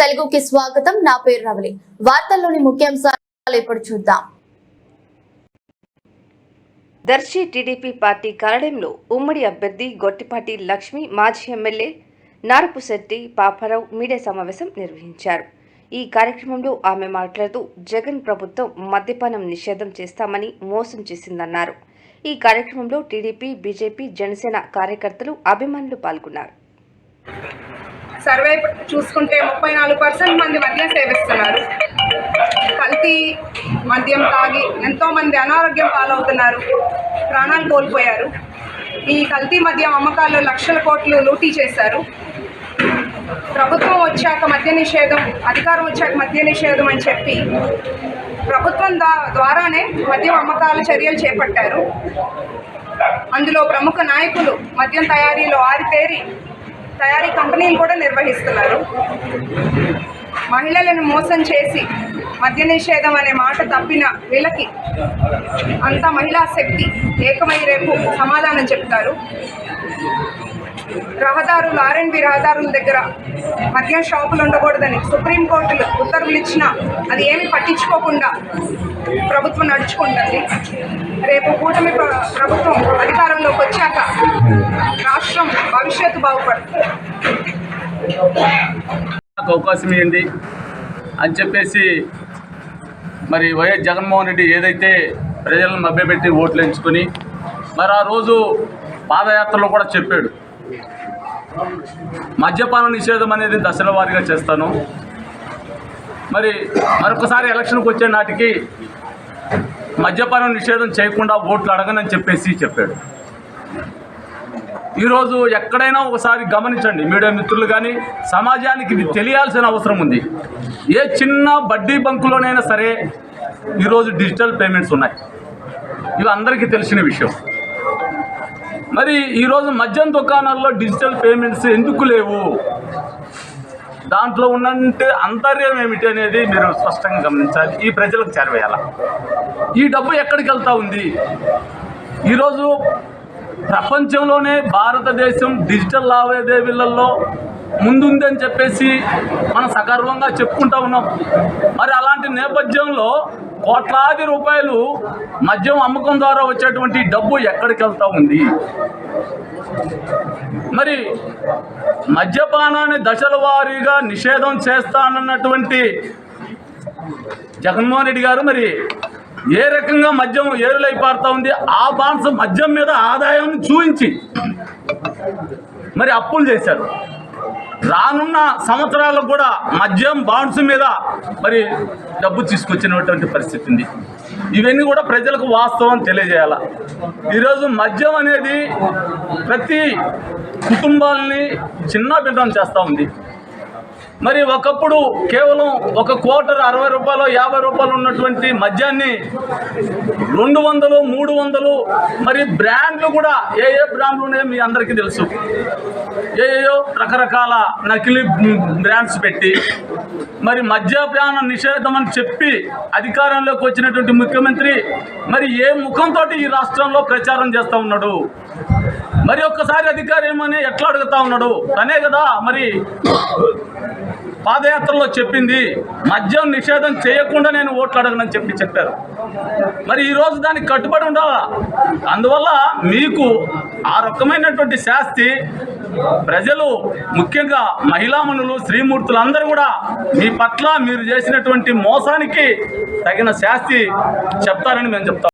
తెలుగుకి స్వాగతం. నా పేరు రవలి. వార్తల్లోని ముఖ్యాంశాలు ఇప్పుడు చూద్దాం. దర్శి టీడీపీ పార్టీ కార్యాలయంలో ఉమ్మడి అభ్యర్థి గొట్టిపాటి లక్ష్మి మాజీ ఎమ్మెల్యే నారపుశెట్టి పాపారావు మీడియా సమావేశం నిర్వహించారు. ఈ కార్యక్రమంలో ఆమె మాట్లాడుతూ జగన్ ప్రభుత్వం మద్యపానం నిషేధం చేస్తామని మోసం చేసిందన్నారు. ఈ కార్యక్రమంలో టీడీపీ బీజేపీ జనసేన కార్యకర్తలు అభిమానులు పాల్గొన్నారు. సర్వే చూసుకుంటే ముప్పై నాలుగు పర్సెంట్ మంది మద్యం సేవిస్తున్నారు. కల్తీ మద్యం తాగి ఎంతోమంది అనారోగ్యం పాలవుతున్నారు. ప్రాణాలు కోల్పోయారు. ఈ కల్తీ మద్యం అమ్మకాల్లో లక్షల కోట్లు లూటీ చేశారు. ప్రభుత్వం వచ్చాక మద్య నిషేధం అధికారం వచ్చాక మద్య నిషేధం అని చెప్పి ప్రభుత్వం దా- ద్వారానే మద్యం అమ్మకాల చర్యలు చేపట్టారు. అందులో ప్రముఖ నాయకులు మద్యం తయారీలో ఆరితేరి తయారీ కంపెనీలు కూడా నిర్వహిస్తున్నారు. మహిళలను మోసం చేసి మద్య నిషేధం అనే మాట తప్పిన వీళ్ళకి అంతా మహిళా శక్తి ఏకమై రేపు సమాధానం చెప్తారు. రహదారులు ఆర్ఎండ్బి రహదారుల దగ్గర మద్యం షాపులు ఉండకూడదని సుప్రీంకోర్టులు ఉత్తర్వులు ఇచ్చినా అది ఏమి పట్టించుకోకుండా ప్రభుత్వం నడుచుకుంటుంది. రేపు కూటమి ప్రభుత్వం అధికారంలోకి వచ్చాక రాష్ట్రం భవిష్యత్తు బాగుపడుతుంది. నాకు అవకాశం ఇవ్వండి అని చెప్పేసి మరి వైఎస్ జగన్మోహన్ రెడ్డి ఏదైతే ప్రజలను మభ్యపెట్టి ఓట్లు ఎంచుకొని మరి ఆ రోజు పాదయాత్రలో కూడా చెప్పాడు. మద్యపాన నిషేధం అనేది దశల వారీగా చేస్తాను. మరి మరొకసారి ఎలక్షన్కి వచ్చే నాటికి మద్యపానం నిషేధం చేయకుండా ఓట్లు అడగనని చెప్పేసి చెప్పాడు. ఈరోజు ఎక్కడైనా ఒకసారి గమనించండి మీడియా మిత్రులు కానీ సమాజానికి ఇది తెలియాల్సిన అవసరం ఉంది. ఏ చిన్న బడ్డీ బంకులోనైనా సరే ఈరోజు డిజిటల్ పేమెంట్స్ ఉన్నాయి. ఇవి అందరికీ తెలిసిన విషయం. మరి ఈరోజు మద్యం దుకాణాల్లో డిజిటల్ పేమెంట్స్ ఎందుకు లేవు? దాంట్లో ఉన్నంటే అంతర్యం ఏమిటి అనేది మీరు స్పష్టంగా గమనించాలి. ఈ ప్రజలకు చేరవేయాల? ఈ డబ్బు ఎక్కడికి వెళ్తూ ఉంది? ఈరోజు ప్రపంచంలోనే భారతదేశం డిజిటల్ లావాదేవీలలో ముందుందని చెప్పేసి మనం సగర్వంగా చెప్పుకుంటా ఉన్నాం. మరి అలాంటి నేపథ్యంలో కోట్లాది రూపాయలు మద్యం అమ్మకం ద్వారా వచ్చేటువంటి డబ్బు ఎక్కడికి వెళ్తా ఉంది? మరి మద్యపానాన్ని దశల వారీగా నిషేధం చేస్తానన్నటువంటి జగన్మోహన్ రెడ్డి గారు మరి ఏ రకంగా మద్యం ఏరులై పారుతా ఉంది? ఆ బాన్స్ మద్యం మీద ఆదాయం చూపించి మరి అప్పులు చేశారు. రానున్న సంవత్సరాలకు కూడా మద్యం బాండ్స్ మీద మరి డబ్బు తీసుకొచ్చినటువంటి పరిస్థితి ఉంది. ఇవన్నీ కూడా ప్రజలకు వాస్తవం తెలియజేయాల? ఈరోజు మద్యం అనేది ప్రతి కుటుంబాలని చిన్న బిడ్డం చేస్తూ ఉంది. మరి ఒకప్పుడు కేవలం ఒక క్వార్టర్ అరవై రూపాయలు యాభై రూపాయలు ఉన్నటువంటి మద్యాన్ని రెండు వందలు మూడు వందలు మరి బ్రాండ్లు కూడా ఏ ఏ బ్రాండ్లు ఉన్నాయో మీ అందరికీ తెలుసు. ఏ ఏయో రకరకాల నకిలీ బ్రాండ్స్ పెట్టి మరి మద్యపాన నిషేధం అని చెప్పి అధికారంలోకి వచ్చినటువంటి ముఖ్యమంత్రి మరి ఏ ముఖంతో ఈ రాష్ట్రంలో ప్రచారం చేస్తూ ఉన్నాడు? మరి ఒక్కసారి అధికారి ఏమని ఎట్లా అడుగుతా ఉన్నాడు? తనే కదా మరి పాదయాత్రలో చెప్పింది. మద్యం నిషేధం చేయకుండా నేను ఓట్లు అడగనని చెప్పి చెప్పారు. మరి ఈరోజు దానికి కట్టుబడి ఉండాలా? అందువల్ల మీకు ఆ రకమైనటువంటి శాస్తి ప్రజలు ముఖ్యంగా మహిళామణులు శ్రీమూర్తులు అందరూ కూడా మీ పట్ల మీరు చేసినటువంటి మోసానికి తగిన శాస్తి చెప్తారని మేము చెప్తాం.